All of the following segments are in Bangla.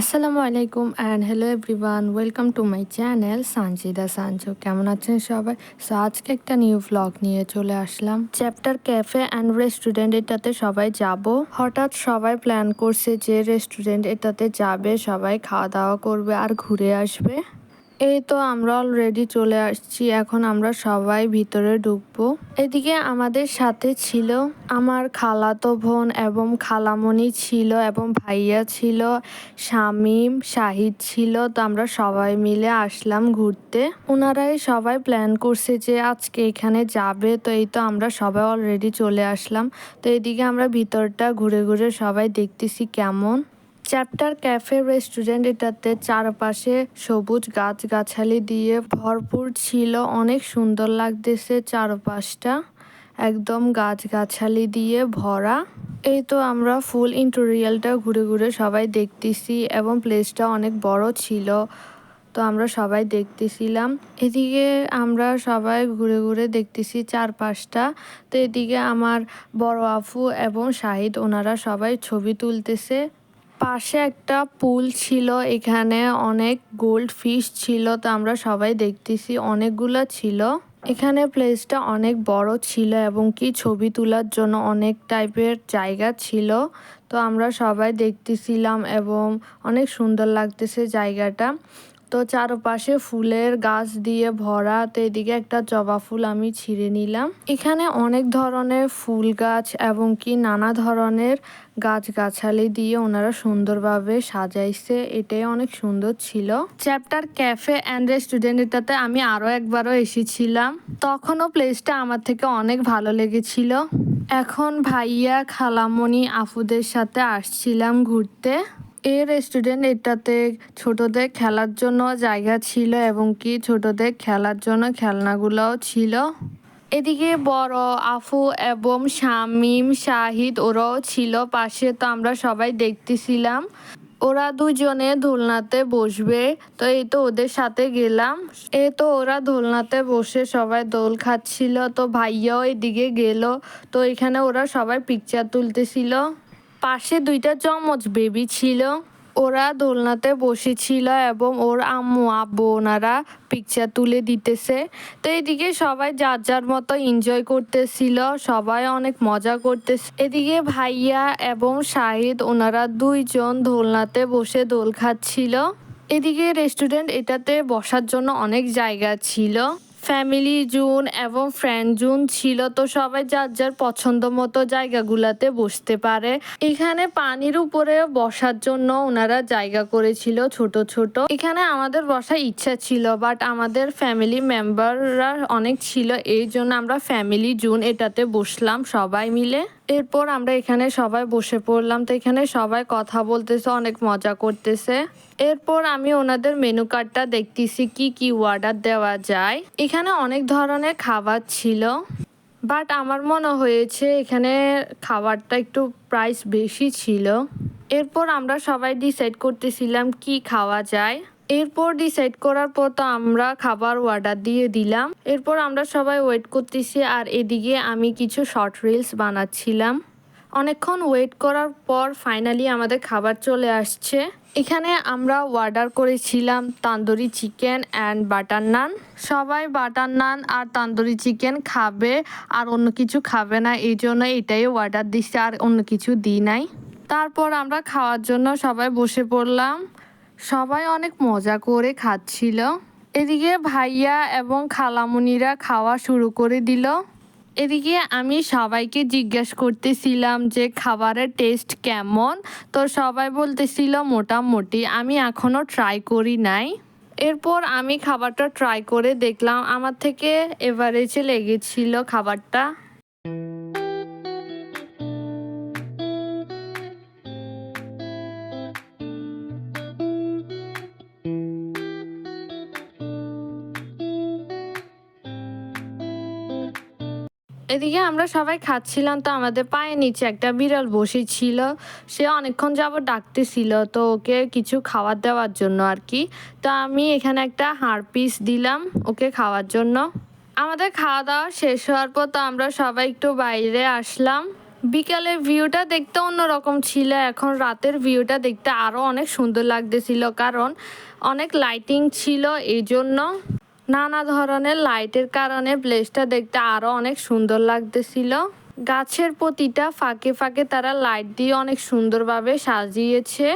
আসসালামু আলাইকুম and hello everyone welcome to my channel Sanjida Sanjo. কেমন আছেন সবাই? সো আজকে একটা নিউ ব্লগ নিয়ে চলে আসলাম। চ্যাপ্টার ক্যাফে অ্যান্ড রেস্টুরেন্ট এটাতে সবাই যাব। হঠাৎ সবাই প্ল্যান করছে যে রেস্টুরেন্ট এটাতে যাবে, সবাই খাওয়া দাওয়া করবে আর ঘুরে আসবে। এই তো আমরা অলরেডি চলে আসছি, এখন আমরা সবাই ভিতরে ঢুকবো। এদিকে আমাদের সাথে ছিল আমার খালাতো বোন এবং খালামণি ছিল এবং ভাইয়া ছিল, শামিম, শাহিদ ছিল, তো আমরা সবাই মিলে আসলাম ঘুরতে। ওনারাই সবাই প্ল্যান করছে যে আজকে এখানে যাবে, তো এই তো আমরা সবাই অলরেডি চলে আসলাম। তো এদিকে আমরা ভিতরটা ঘুরে ঘুরে সবাই দেখতেছি কেমন। চ্যাপ্টার ক্যাফে রেস্টুরেন্ট এটাতে চারপাশে সবুজ গাছগাছালি দিয়ে ভরপুর ছিল, অনেক সুন্দর লাগতেছে চারপাশটা। একদম গাছগাছালি দিয়ে ভরা। এই তো আমরা ফুল ইন্টোরিয়ালটা ঘুরে ঘুরে সবাই দেখতেছি এবং প্লেসটা অনেক বড় ছিল, তো আমরা সবাই দেখতেছিলাম। এদিকে আমরা সবাই ঘুরে ঘুরে দেখতেছি চারপাশটা, তো এদিকে আমার বড় আফু এবং শাহিদ, ওনারা সবাই ছবি তুলতেছে। পাশে একটা পুল ছিল, এখানে অনেক গোল্ড ফিশ ছিল, তো আমরা সবাই দেখতেছি অনেকগুলো ছিল। এখানে প্লেসটা অনেক বড় ছিল এবং কি ছবি তোলার জন্য অনেক টাইপের জায়গা ছিল। তো আমরা সবাই দেখতেছিলাম এবং অনেক সুন্দর লাগতেছে জায়গাটা। তো চারপাশে ফুলের গাছ দিয়ে ভরা, তো এদিকে একটা জবা ফুল আমি ছিঁড়ে নিলাম। এখানে অনেক ধরনের ফুল গাছ এবং কি নানা ধরনের গাছ গাছালি দিয়ে ওনারা সুন্দরভাবে সাজাইছে। এটাই অনেক সুন্দর ছিল। চ্যাপ্টার ক্যাফে অ্যান্ড রেস্টুরেন্ট এটাতে আমি আরও একবারও এসেছিলাম। তখনও প্লেসটা আমার থেকে অনেক ভালো লেগেছিল। এখন ভাইয়া খালামণি আফুদের সাথে আসছিলাম ঘুরতে। এই রেস্টুরেন্ট এটাতে ছোটদের খেলার জন্য জায়গা ছিল এবং কি ছোটদের খেলার জন্য খেলনাগুলোও ছিল। এদিকে বড় আফু এবং শামিম, শাহিদ ওরাও ছিল, পাশে তো আমরা সবাই দেখতেছিলাম। ওরা দুজনে দোলনাতে বসবে, তো এই তো ওদের সাথে গেলাম। এ তো ওরা দোলনাতে বসে সবাই দোল খাচ্ছিল, তো ভাইয়াও এদিকে গেল, তো এখানে ওরা সবাই পিকচার তুলতেছিল। পাশে দুইটা চমচ বেবি ছিল। ওরা দোলনাতে বসেছিল এবং ওর আম্মু, আব্বু ওনারা পিকচার তুলে দিতেছে। তো এদিকে সবাই যার যার মতো এনজয় করতেছিল, সবাই অনেক মজা করতেছে। এদিকে ভাইয়া এবং শাহিদ ওনারা দুইজন দোলনাতে বসে দোল খাচ্ছিল। এদিকে রেস্টুরেন্ট এটাতে বসার জন্য অনেক জায়গা ছিল। ফ্যামিলি জোন এবং ফ্রেন্ড জোন ছিল তো সবাই যার যার পছন্দ মতো জায়গাগুলাতে বসতে পারে। এখানে পানির উপরে বসার জন্য ওনারা জায়গা করেছিল ছোট ছোট। এখানে আমাদের বসার ইচ্ছা ছিল বাট আমাদের ফ্যামিলি মেম্বাররা অনেক ছিল। এই জন্য আমরা ফ্যামিলি জোন এটাতে বসলাম সবাই মিলে। এরপর আমরা এখানে সবাই বসে পড়লাম, তো এখানে সবাই কথা বলতেছে, অনেক মজা করতেছে। এরপর আমি ওনাদের মেনু কার্ডটা দেখতেছি, কি কি অর্ডার দেওয়া যায়। এখানে অনেক ধরনের খাবার ছিল বাট আমার মনে হয়েছে এখানে খাবারটা একটু প্রাইস বেশি ছিল। এরপর আমরা সবাই ডিসাইড করতেছিলাম, কি খাওয়া যায়। এরপর ডিসাইড করার পর তো আমরা খাবার অর্ডার দিয়ে দিলাম। এরপর আমরা সবাই ওয়েট করতেছি আর এদিকে আমি কিছু শর্ট রিলস বানাচ্ছিলাম। অনেকক্ষণ ওয়েট করার পর ফাইনালি আমাদের খাবার চলে আসছে। এখানে আমরা অর্ডার করেছিলাম tandoori chicken and butter naan সবাই বাটার নান আর তান্দুরি চিকেন খাবে আর অন্য কিছু খাবে না, এই জন্য এটাই অর্ডার দিচ্ছে আর অন্য কিছু দিই নাই। তারপর আমরা খাওয়ার জন্য সবাই বসে পড়লাম। সবাই অনেক মজা করে খাচ্ছিল। এদিকে ভাইয়া এবং খালামুনিরা খাওয়া শুরু করে দিল। এদিকে আমি সবাইকে জিজ্ঞেস করতেছিলাম যে খাবারের টেস্ট কেমন? তো সবাই বলতেছিল মোটামুটি, আমি এখনও ট্রাই করি নাই। এরপর আমি খাবারটা ট্রাই করে দেখলাম, আমার থেকে এভারেজে লেগেছিল খাবারটা। এদিকে আমরা সবাই খাচ্ছিলাম, তো আমাদের পায়ের নিচে একটা বিড়াল বসেছিল। সে অনেকক্ষণ যাবত ডাকতেছিল, তো ওকে কিছু খাবার দেওয়ার জন্য আর কি। তো আমি এখানে একটা হাড় পিস দিলাম ওকে খাওয়ার জন্য। আমাদের খাওয়া দাওয়া শেষ হওয়ার পর তো আমরা সবাই একটু বাইরে আসলাম। বিকালের ভিউটা দেখতে অন্যরকম ছিল, এখন রাতের ভিউটা দেখতে আরও অনেক সুন্দর লাগতেছিল, কারণ অনেক লাইটিং ছিল এই জন্য। নানা ধরনের লাইটের কারণে প্লেসটা দেখতে আরও অনেক সুন্দর লাগতেছিল। গাছের প্রতিটা ফাঁকে ফাঁকে তারা লাইট দিয়ে অনেক সুন্দরভাবে সাজিয়েছে।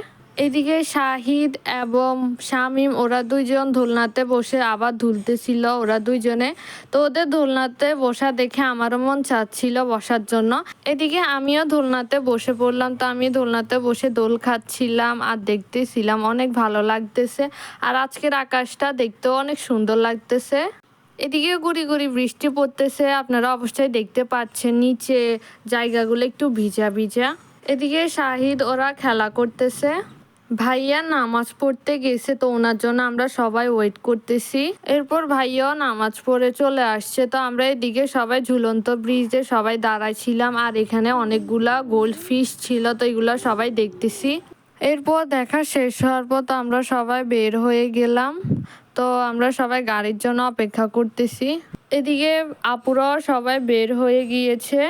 এদিকে শাহিদ এবং শামিম, ওরা দুইজন দোলনাতে বসে আবার ধুলতেছিল, ওরা দুইজনে। তো ওদের দোলনাতে বসা দেখে আমারও মন চাচ্ছিল বসার জন্য। এদিকে আমিও দোলনাতে বসে পড়লাম, তো আমি দোলনাতে বসে দোল খাচ্ছিলাম আর দেখতেছিলাম অনেক ভালো লাগতেছে। আর আজকের আকাশটা দেখতেও অনেক সুন্দর লাগতেছে। এদিকে গুড়ি গুড়ি বৃষ্টি পড়তেছে, আপনারা অবশ্যই দেখতে পাচ্ছেন নিচে জায়গাগুলো একটু ভিজা ভিজা। এদিকে শাহিদ, ওরা খেলা করতেছে। ভাইয়া নামাজ পড়তে গেছে তো ওনার জন্য আমরা সবাই ওয়েট করতেছি। এরপর ভাইয়াও নামাজ পড়ে চলে আসছে, তো আমরা এদিকে সবাই ঝুলন্ত ব্রিজে সবাই দাঁড়াইছিলাম আর এখানে অনেকগুলা গোল্ড ফিশ ছিল, তো এগুলা সবাই দেখতেছি। এরপর দেখা শেষ হওয়ার পর তো আমরা সবাই বের হয়ে গেলাম, তো আমরা সবাই গাড়ির জন্য অপেক্ষা করতেছি। এদিকে আপুরাও সবাই বের হয়ে গিয়েছে।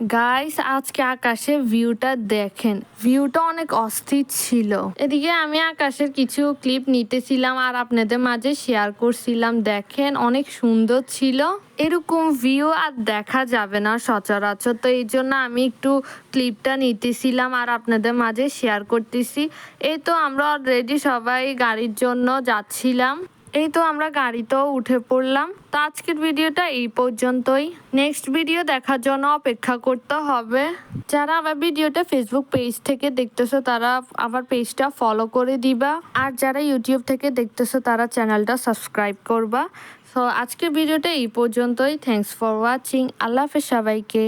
গাইস আজকে আকাশে ভিউটা দেখেন। ভিউটা অনেক অস্থির ছিল। এদিকে আমি আকাশের কিছু ক্লিপ নিতেছিলাম আর আপনাদের মাঝে শেয়ার করছিলাম। দেখেন, অনেক সুন্দর ছিল। এরকম ভিউ আর দেখা যাবে না সচরাচর। তো এই জন্য আমি একটু ক্লিপটা নিতেছিলাম আর আপনাদের মাঝে শেয়ার করতেছি। এই তো আমরা অলরেডি সবাই গাড়ির জন্য যাচ্ছিলাম। এই তো আমরা গাড়িতেও উঠে পড়লাম। তো আজকের ভিডিওটা এই পর্যন্তই। নেক্সট ভিডিও দেখার জন্য অপেক্ষা করতে হবে। যারা আবার ভিডিওটা ফেসবুক পেজ থেকে দেখতেছো, তারা আবার পেজটা ফলো করে দিবা। আর যারা ইউটিউব থেকে দেখতেছো, তারা চ্যানেলটা সাবস্ক্রাইব করবা। তো আজকের ভিডিওটা এই পর্যন্তই। থ্যাংকস ফর ওয়াচিং আল্লাহ হাফেজ সবাইকে।